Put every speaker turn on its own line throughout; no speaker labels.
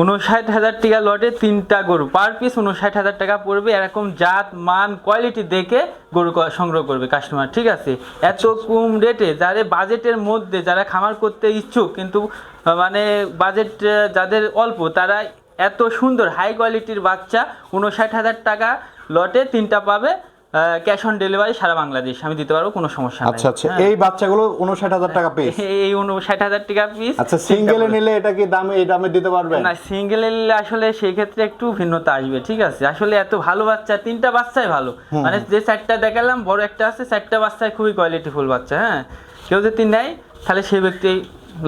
উনষাট হাজার টাকা লটে তিনটা গরু। পার পিস উনষাট হাজার টাকা পড়বে। এরকম জাত মান কোয়ালিটি দেখে গরু সংগ্রহ করবে কাস্টমার ঠিক আছে? এত কম রেটে যারা বাজেটের মধ্যে যারা খামার করতে ইচ্ছুক কিন্তু মানে বাজেট যাদের অল্প তারা এত সুন্দর হাই কোয়ালিটির বাচ্চা উনষাট হাজার টাকা লটে তিনটা পাবে। ক্যাশ অন ডেলিভারি সারা বাংলাদেশ আমি দিতে পারব কোনো সমস্যা নেই।
আচ্ছা আচ্ছা
হ্যাঁ।
এই বাচ্চাগুলো উনষাট হাজার টাকা পিস
এই উনষাট হাজার টাকা পিস
আচ্ছা সিঙ্গেলে নিলে এটা কি দামে এই দামে দিতে পারবেন
না সিঙ্গেল আসলে সেই ক্ষেত্রে একটু ভিন্নতা আসবে ঠিক আছে। আসলে এত ভালো বাচ্চা তিনটা বাচ্চাই ভালো। মানে যে চারটা দেখালাম বড় একটা আছে চারটা বাচ্চায় খুবই কোয়ালিটিফুল বাচ্চা হ্যাঁ। কেউ যদি নেয় তাহলে সেই ব্যক্তি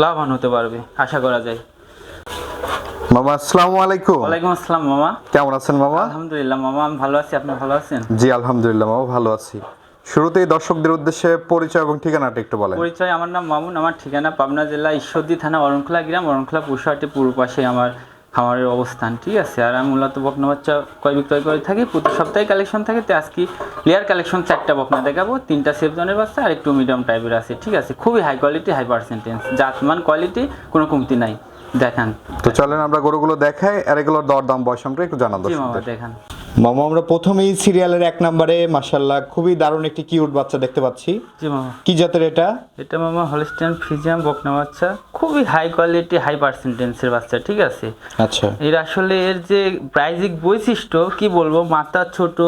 লাভবান হতে পারবে আশা করা যায়।
মামা আসসালামু আলাইকুম।
ওয়ালাইকুম আসসালাম মামা।
কেমন আছেন মামা?
আলহামদুলিল্লাহ মামা আমি ভালো আছি। আপনি ভালো আছেন?
জি আলহামদুলিল্লাহ মামা ভালো আছি। শুরুতেই দর্শকদের উদ্দেশ্যে পরিচয় এবং ঠিকানাটা একটু বলেন।
পরিচয় আমার নাম মামুন আমার ঠিকানা পাবনা জেলা ঈশ্বরদী থানা অরণখোলা গ্রাম অরণখোলা পুষহাটি পূর্ব পাশে আমার খামারের অবস্থান ঠিক আছে? আর আমি মূলত বকনা বাচ্চা ক্রয় বিক্রয় করে থাকি। প্রতি সপ্তাহে কালেকশন থাকে তো আজকে লেয়ার কালেকশন চারটা বকনা দেখাবো। তিনটা সেফ জনের বাচ্চা আর একটু মিডিয়াম টাইপের আছে ঠিক আছে? খুবই হাই কোয়ালিটি হাই পার্সেন্টেজ জাতমান কোয়ালিটি কোনো কমতি নাই। দেখান।
তো চলেন আমরা গরুগুলো দেখাই আর এগুলোর দরদাম বয়স আমরা একটু জানাব
জি মামা দেখান।
মামা আমরা প্রথমেই সিরিয়ালের এক নম্বরে মাশাল্লাহ খুবই দারুণ একটি কিউট বাচ্চা দেখতে পাচ্ছি।
জি মামা।
কি জাতের এটা?
এটা মামা হলস্টেন ফিজিয়াম বকনা বাচ্চা। খুবই হাই কোয়ালিটি হাই পার্সেন্টেন্সের বাচ্চা ঠিক আছে?
আচ্ছা।
এর আসলে এর যে প্রাইজিক বৈশিষ্ট্য কি বলব মাথা ছোট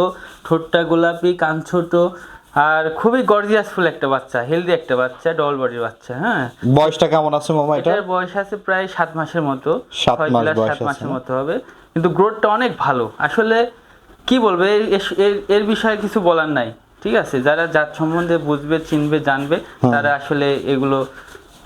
ঠোঁটটা গোলাপি কান ছোট আর খুবই গর্জিয়াসফুল একটা বাচ্চা হেলদি একটা বাচ্চা ডল বডির বাচ্চা হ্যাঁ।
বয়সটা কেমন আছে মামা এটা?
এটার বয়স আছে প্রায় সাত মাসের মতো
সাত মাস
সাত মাসের মতো হবে। কিন্তু গ্রোথটা অনেক ভালো। আসলে কি বলবে এর বিষয়ে কিছু বলার নাই ঠিক আছে? যারা জাত সম্বন্ধে বুঝবে চিনবে জানবে তারা আসলে এগুলো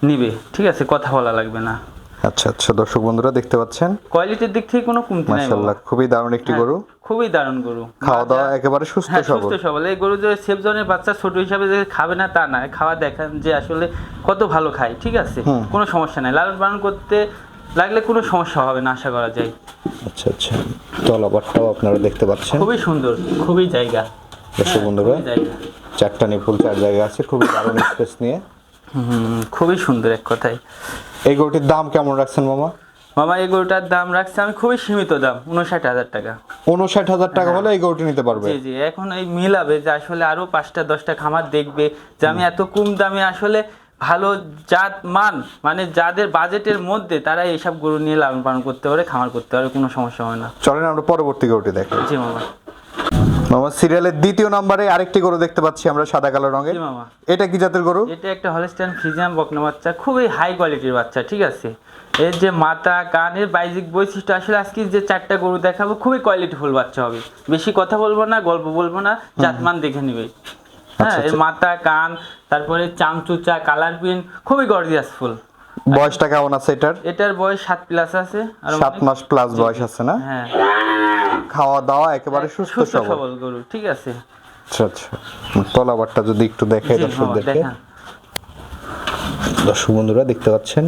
নিবে ঠিক আছে? কথা বলা লাগবে না।
আচ্ছা আচ্ছা দর্শক বন্ধুরা দেখতে পাচ্ছেন?
কোয়ালিটির দিক থেকে কোনো কমতি নাই
মাশাল্লাহ
বাবা।
খুবই দারুণ একটি
হ্যাঁ,
গরু।
খুবই দারুণ গরু।
খাওয়া দাওয়া একেবারে সুস্থ
হ্যাঁ
সবল
সুস্থ সবল। এই গরু যে সেফ জনের বাচ্চা ছোট হিসাবে যে খাবে না তা না। খাওয়া দেখান যে আসলে কত ভালো খায় ঠিক আছে? কোনো সমস্যা নাই। লালন পালন করতে লাগলে কোনো সমস্যা হবে না আশা করা যায়।
আচ্ছা আচ্ছা। তলাবারটাও আপনারা দেখতে পাচ্ছেন।
খুবই সুন্দর খুবই জায়গা।
দর্শক বন্ধুরা
খুবই জায়গা।
চারটা নিপুল চার জায়গা আছে। খুবই দারুণ স্পেস নিয়ে।
হুম, খুবই সুন্দর এক কথায়।
এই গরুটির দাম কেমন রাখছেন মামা?
মামা এই গরুটার দাম রাখছে আমি খুবই সীমিত দাম উনষাট হাজার টাকা।
উনষাট হাজার টাকা হলে এই গরুটি নিতে পারবে?
জি জি এখন এই মিলাবে যে আসলে আরও পাঁচটা দশটা খামার দেখবে যে আমি এত কম দামে আসলে ভালো জাত মান মানে যাদের বাজেটের মধ্যে তারা এইসব গরু নিয়ে লালন পালন করতে পারে খামার করতে পারে কোনো সমস্যা হয় না।
চলেন আমরা পরবর্তী গরুটি দেখি।
জি মামা।
মামা সিরিয়ালের দ্বিতীয় নম্বরে আরেকটি গরু দেখতে পাচ্ছি আমরা সাদা কালো রঙের।
মামা।
এটা কি জাতের গরু?
এটা একটা হলস্টাইন ফ্রিজিয়াম বকনা বাচ্চা খুবই হাই কোয়ালিটির বাচ্চা ঠিক আছে? এর যে মাথা কানের বাইজিক বৈশিষ্ট্য আসলে আজকে যে চারটা গরু দেখাবো খুবই কোয়ালিটিফুল বাচ্চা হবে। বেশি কথা বলব না গল্প বলব না জাতমান দেখে নিবে। হ্যাঁ
আচ্ছা,
এর মাথা কান তারপরে চামচুচা কালার পিন খুবই গর্জিয়াস ফুল
বয়সটা কেমন আছে এটার?
এটার বয়স সাত প্লাস আছে আর
সাত মাস প্লাস বয়স আছে না?
হ্যাঁ।
খাওয়া দাওয়া একেবারে সুস্থ
সুস্থ
সবল।
গরু ঠিক আছে।
আচ্ছা আচ্ছা। তলাবারটা যদি একটু
মামা,
দর্শকদেরকে দর্শক বন্ধুরা দেখতে পাচ্ছেন?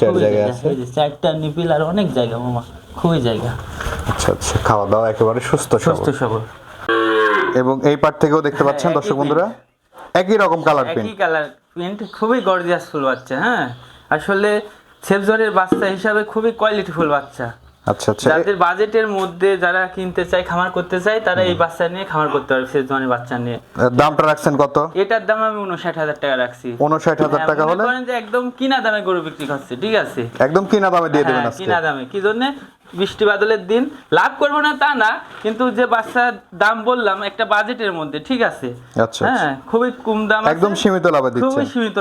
চার
জায়গা
আছে।
চারটা নিপিল আর অনেক জায়গা মামা খুবই জায়গা।
আচ্ছা আচ্ছা খাওয়া দাওয়া একেবারে সুস্থ
সুস্থ
সবল। এবং এই পার্ট থেকেও দেখতে পাচ্ছেন
একই
দর্শক বন্ধুরা একই রকম কালার পিন
একই কালার প্রিন্ট খুবই গর্জিয়াস ফুল বাচ্চা হ্যাঁ। আসলে সেফজনের বাচ্চা হিসাবে খুবই কোয়ালিটিফুল বাচ্চা।
আচ্ছা আচ্ছা।
যাদের বাজেটের মধ্যে যারা কিনতে চায় খামার করতে চায় তারা এই বাচ্চা নিয়ে খামার করতে পারবে বাচ্চা নিয়ে।
দামটা রাখছেন কত?
এটার দাম আমি উনষাট হাজার টাকা রাখছি।
উনষাট হাজার
হ্যাঁ,
টাকা হলে?
করেন যে একদম কিনা দামে গরু বিক্রি করছে ঠিক আছে?
একদম কিনা দামে দিয়ে দেবেন
হ্যাঁ,
আজকে।
কিনা দামে। কি জন্য? বৃষ্টি বাদলের দিন। লাভ করব না তা না কিন্তু যে বাচ্চার দাম বললাম একটা বাজেটের মধ্যে ঠিক আছে?
আচ্ছা
হ্যাঁ খুবই কম দাম
একদম সীমিত লাভে দিচ্ছেন।
খুবই সীমিত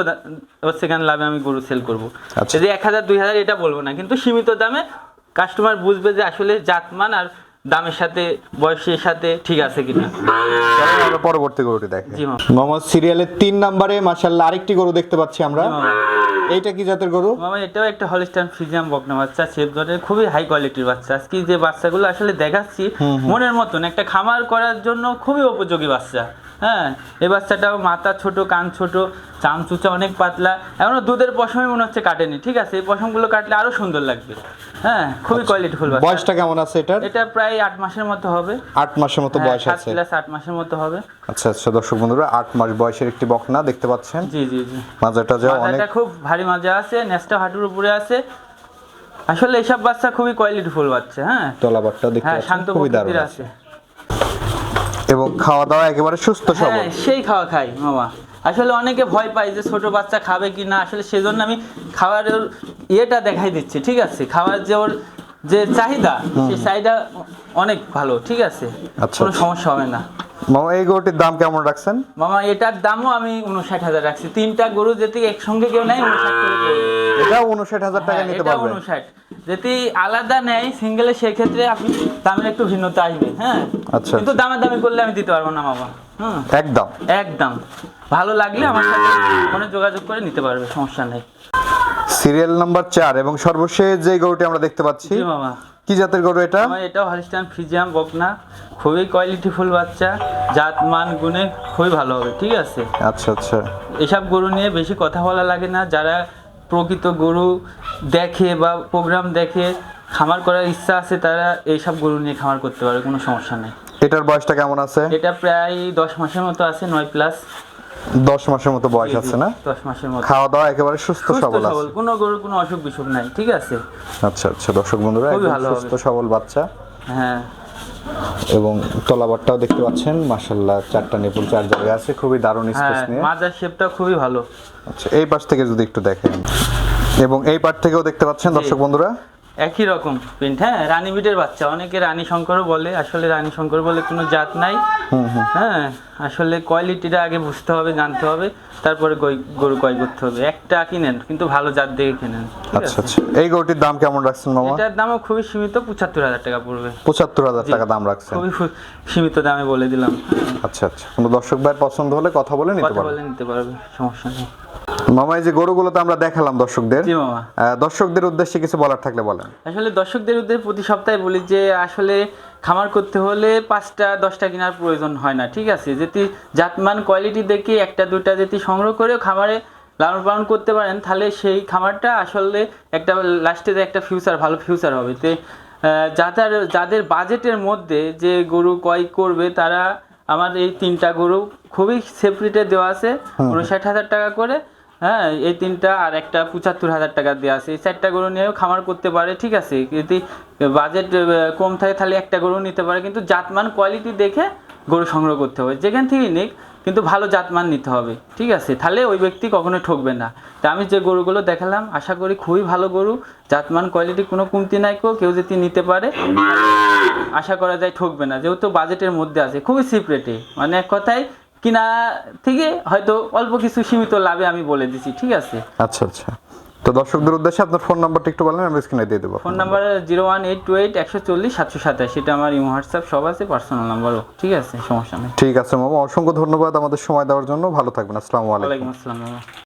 সেখানে লাভে আমি গরু সেল করব।
আচ্ছা।
যদি এক হাজার দুই হাজার এটা বলব না কিন্তু সীমিত দামে কাস্টমার বুঝবে যে আসলে জাতমান আর দামের সাথে বয়সের সাথে ঠিক আছে কিনা।
আমরা পরবর্তী গরুটি দেখি। মোহাম্মদ সিরিয়ালের তিন নম্বরে মাশাল্লাহ আরেকটি গরু দেখতে পাচ্ছি আমরা। এইটা কি জাতের গরু?
মামা এটাও একটা হলিস্টান ফিজিয়াম বকনা বাচ্চা সেফজনের খুবই হাই কোয়ালিটির বাচ্চা। আজকে যে বাচ্চাগুলো আসলে দেখাচ্ছি মনের মতন একটা খামার করার জন্য খুবই উপযোগী বাচ্চা। হ্যাঁ এই বাচ্চাটাও মাথা ছোট কান ছোট চামচুচা অনেক পাতলা। এখনও দুধের পশমই মনে হচ্ছে কাটেনি ঠিক আছে? এই পশমগুলো কাটলে আরও সুন্দর লাগবে। হ্যাঁ খুবই কোয়ালিটিফুল বাচ্চা।
বয়সটা কেমন আছে এটার?
এটা প্রায় আট মাসের মতো হবে।
আট মাসের মতো
হ্যাঁ,
বয়স আছে।
প্লাস আট মাসের মতো হবে।
আচ্ছা আচ্ছা দর্শক বন্ধুরা আট মাস বয়সের একটি বকনা দেখতে পাচ্ছেন।
জি জি জি।
মাজাটা যা অনেক
মাজাটা খুব ভারী মাজা আছে নেসটা হাঁটুর উপরে আছে। আসলে এসব বাচ্চা খুবই কোয়ালিটিফুল বাচ্চা হ্যাঁ।
তলাবারটা দেখতে
হ্যাঁ
পাচ্ছেন খুবই দারুণ আছে। এবং খাওয়া দাওয়া একেবারে সুস্থ সবল।
হ্যাঁ সেই খাওয়া খাই মামা। আসলে অনেকে ভয় পায় যে ছোট বাচ্চা খাবে কি না। আসলে সেজন্য আমি খাবারের ইয়েটা দেখাই দিচ্ছি ঠিক আছে? খাবার যে ওর যে চাহিদা সেই চাহিদা অনেক ভালো ঠিক আছে?
আচ্ছা,
কোনো
আচ্ছা।
সমস্যা হবে না।
মামা এই গরুটির দাম কেমন রাখছেন?
মামা এটার দামও আমি উনষাট হাজার রাখছি। তিনটা গরু যদি একসঙ্গে কেউ নেয়।
এটাও উনষাট হাজার টাকা
হ্যাঁ,
নিতে
এটা
পারবেন
উনষাট। যদি আলাদা নেয় সিঙ্গেলে সেক্ষেত্রে আপনি দামের একটু ভিন্নতা আসবে হ্যাঁ?
আচ্ছা,
কিন্তু দামাদামি করলে আমি দিতে পারব না মামা। হুম।
একদম।
একদম। ভালো লাগলে আমার সাথে ফোনে যোগাযোগ করে নিতে পারবে সমস্যা নেই।
সিরিয়াল নাম্বার চার এবং সর্বশেষ যে গরুটি আমরা দেখতে পাচ্ছি
জি মামা।
কি জাতের গরু এটা?
এটাও হলিস্টান ফ্রিজিয়াম বকনা। খুবই কোয়ালিটিফুল বাচ্চা জাত মান গুণে খুবই ভালো হবে ঠিক আছে?
আচ্ছা আচ্ছা।
এসব গরু নিয়ে বেশি কথা বলা লাগে না। যারা প্রকৃত গরু দেখে বা প্রোগ্রাম দেখে খামার করার ইচ্ছা আছে তারা এইসব গরু নিয়ে খামার করতে পারে কোনো সমস্যা নেই।
এটার বয়সটা কেমন আছে?
এটা প্রায় দশ মাসের মতো আছে নয় প্লাস
দশ মাসের মতো বয়স আছে না?
দশ মাসের মতো।
খাওয়া দাওয়া একেবারে সুস্থ সবল আছে।
সবল কোনো গরুর কোনো অসুখ বিসুখ নাই ঠিক আছে?
আচ্ছা আচ্ছা দর্শক বন্ধুরা একদম সুস্থ সবল বাচ্চা।
হ্যাঁ।
এবং তলাবারটাও দেখতে পাচ্ছেন মাশাল্লাহ চারটা নিপুল চার জায়গায় আছে খুবই দারুণ স্পেস
হ্যাঁ
নিয়ে।
মাজার শেপটা খুবই ভালো।
আচ্ছা এই পাশ থেকে যদি একটু দেখেন। এবং এই পাশ থেকেও দেখতে পাচ্ছেন দর্শক বন্ধুরা
একই রকম প্রিন্ট হ্যাঁ রানী বিটের বাচ্চা। অনেকে রানী শঙ্করও বলে আসলে রানী শঙ্কর বলে কোনো জাত নাই। হ্যাঁ আসলে কোয়ালিটিটা আগে বুঝতে হবে জানতে হবে তারপরে গরু ক্রয় করতে হবে। একটা কিনেন কিন্তু ভালো জাত দেখে কিনেন
আচ্ছা আচ্ছা। এই গরুটির দাম কেমন রাখছেন মামা?
এটার দামও খুবই সীমিত পঁচাত্তর হাজার টাকা পড়বে।
পঁচাত্তর হাজার টাকা দাম রাখছেন।
খুবই সীমিত দামে বলে দিলাম।
আচ্ছা আচ্ছা। কোনো দর্শক ভাই পছন্দ হলে কথা বলে নিতে
কথা বলে নিতে পারবে সমস্যা নেই।
মামা এই যে গরুগুলোতে আমরা দেখালাম দর্শকদের। দর্শকদের উদ্দেশ্যে কিছু বলার থাকলে বলেন।
আসলে দর্শকদের উদ্দেশ্যে প্রতি সপ্তাহে বলি যে আসলে খামার করতে হলে পাঁচটা দশটা কেনার প্রয়োজন হয় না ঠিক আছে? যদি জাতমান কোয়ালিটি দেখে একটা দুটা যদি সংগ্রহ করেও খামারে লালন পালন করতে পারেন তাহলে সেই খামারটা আসলে একটা লাস্টে একটা ফিউচার ভালো ফিউচার হবে। তে যাদের যাদের বাজেটের মধ্যে যে গরু ক্রয় করবে তারা আমার এই তিনটা গরু খুবই সেপারেটে দেওয়া আছে। উনষাট হাজার টাকা করে। হ্যাঁ এই তিনটা আর একটা পঁচাত্তর হাজার টাকা দেওয়া আছে। এই চারটা গরু নিয়েও খামার করতে পারে, ঠিক আছে। যদি বাজেট কম থাকে তাহলে একটা গরু নিতে পারে, কিন্তু জাতমান কোয়ালিটি দেখে গরু সংগ্রহ করতে হবে। যেখান থেকেই নিক, কিন্তু ভালো জাতমান নিতে হবে, ঠিক আছে। তাহলে ওই ব্যক্তি কখনো ঠকবে না। তা আমি যে গরুগুলো দেখালাম, আশা করি খুবই ভালো গরু। জাতমান কোয়ালিটি কোনো কমতি নাই কো কেউ যদি নিতে পারে, আশা করা যায় ঠকবে না। যেহেতু বাজেটের মধ্যে আছে, খুবই চিপ রেটে মানে এক কথায় কিনা থেকে হয়তো অল্প কিছু সীমিত লাভে আমি বলে দিছি ঠিক আছে?
আচ্ছা আচ্ছা। তো দর্শকদের উদ্দেশ্যে আপনার ফোন নাম্বারটা একটু বলেন আমি স্ক্রিনে দিয়ে দেবো
phone number zero one eight two eight একশো চল্লিশ সাতশো সাতাশ এটা আমার ইমো হোয়াটসঅ্যাপ সব আছে পার্সোনাল নাম্বারও ঠিক আছে সমস্যা নেই।
ঠিক আছে মামা অসংখ্য ধন্যবাদ আমাদের সময় দেওয়ার জন্য ভালো থাকবেন আসসালামু আলাইকুম।
আসসালাম।